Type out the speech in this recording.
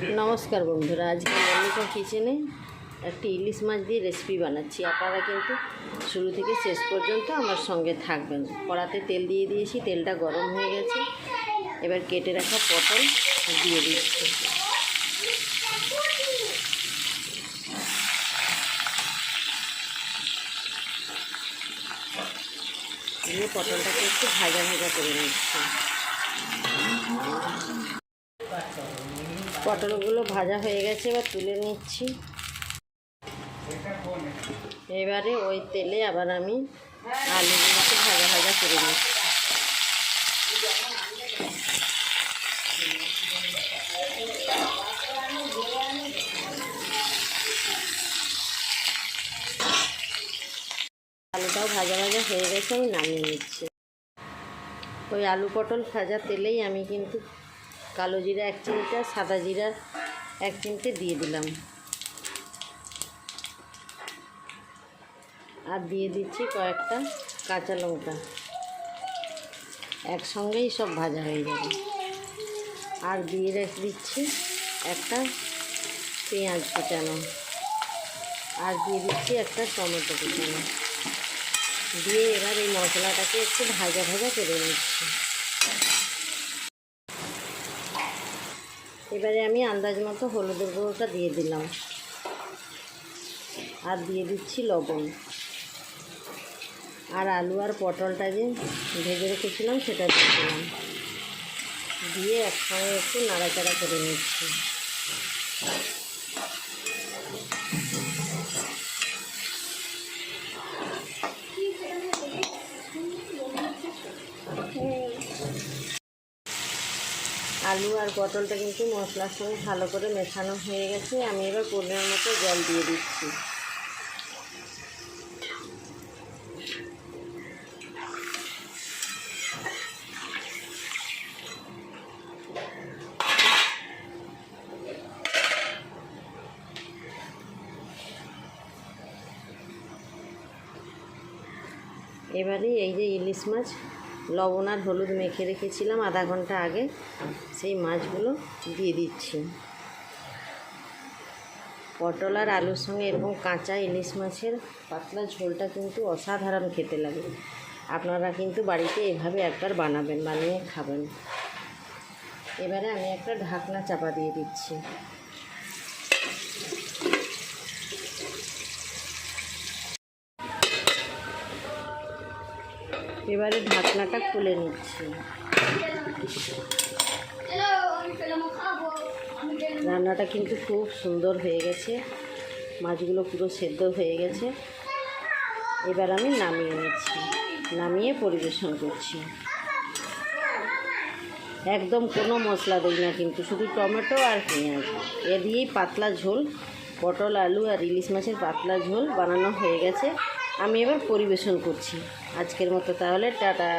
নমস্কার বন্ধুরা, আজকে মল্লিকা কিচেনে একটি ইলিশ মাছ দিয়ে রেসিপি বানাচ্ছি। আপনারা কিন্তু শুরু থেকে শেষ পর্যন্ত আমার সঙ্গে থাকবেন। কড়াতে তেল দিয়ে দিয়েছি, তেলটা গরম হয়ে গেছে। এবার কেটে রাখা পটল দিয়ে দিচ্ছি। পটলটাকে একটু ভাজা ভাজা করে নিচ্ছি। পটলগুলো ভাজা হয়ে গেছে, এবার তুলে নিচ্ছি। এবারে ওই তেলে আবার আমি আলুগুলোকে ভাজা ভাজা করে নিচ্ছি। আলুটাও ভাজা ভাজা হয়ে গেছে, আমি নামিয়ে নিচ্ছি। ওই আলু পটল ভাজা তেলেই আমি কিন্তু কালো জিরা এক চিমটা, সাদা জিরা এক চিমটে দিয়ে দিলাম। আর দিয়ে দিচ্ছি কয়েকটা কাঁচা লঙ্কা। একসঙ্গেই সব ভাজা হয়ে যাবে। আর দিয়ে রেখে দিচ্ছি একটা পেঁয়াজ কুচানো। আর দিয়ে দিচ্ছি একটা টমেটো কুচানো। দিয়ে এবার এই মশলাটাকে একটু ভাজা ভাজা করে নিচ্ছি। এবারে আমি আন্দাজ মতো হলুদের গুঁড়োটা দিয়ে দিলাম। আর দিয়ে দিচ্ছি লবণ। আর আলু আর পটলটা যে ভেজে রেখেছিলাম, সেটা দিয়ে দিলাম। দিয়ে একসঙ্গে একটু নাড়াচাড়া করে নিচ্ছি। আলু আর পটলটা কিন্তু মশলার সঙ্গে ভালো করে মেশানো হয়ে গেছে। আমি এবার পরিমাণ মতো জল দিয়ে দিচ্ছি। এবারে এই যে ইলিশ মাছ লবণ আর হলুদ মেখে রেখেছিলাম আধা ঘণ্টা আগে। সেই মাছগুলো দিয়ে দিচ্ছি। পটল আর আলুর সঙ্গে এরকম কাঁচা ইলিশ মাছের পাতলা ঝোলটা কিন্তু অসাধারণ খেতে লাগে। আপনারা কিন্তু বাড়িতে এভাবে একবার বানাবেন, বানিয়ে খাবেন। এবারে আমি একটা ঢাকনা চাপা দিয়ে দিচ্ছি। এবারে ঢাকনাটা খুলে নিচ্ছি। রান্নাটা কিন্তু খুব সুন্দর হয়ে গেছে। মাছগুলো পুরো সেদ্ধ হয়ে গেছে। এবার আমি নামিয়ে নিচ্ছি। নামিয়ে পরিবেশন করছি। একদম কোনো মশলা দিই না কিন্তু, শুধু টমেটো আর পেঁয়াজ। এ দিয়েই পাতলা ঝোল, পটল, আলু আর ইলিশ মাছের পাতলা ঝোল বানানো হয়ে গেছে। আমি এবার পরিবেশন করছি। আজকের মতো তাহলে টাটা।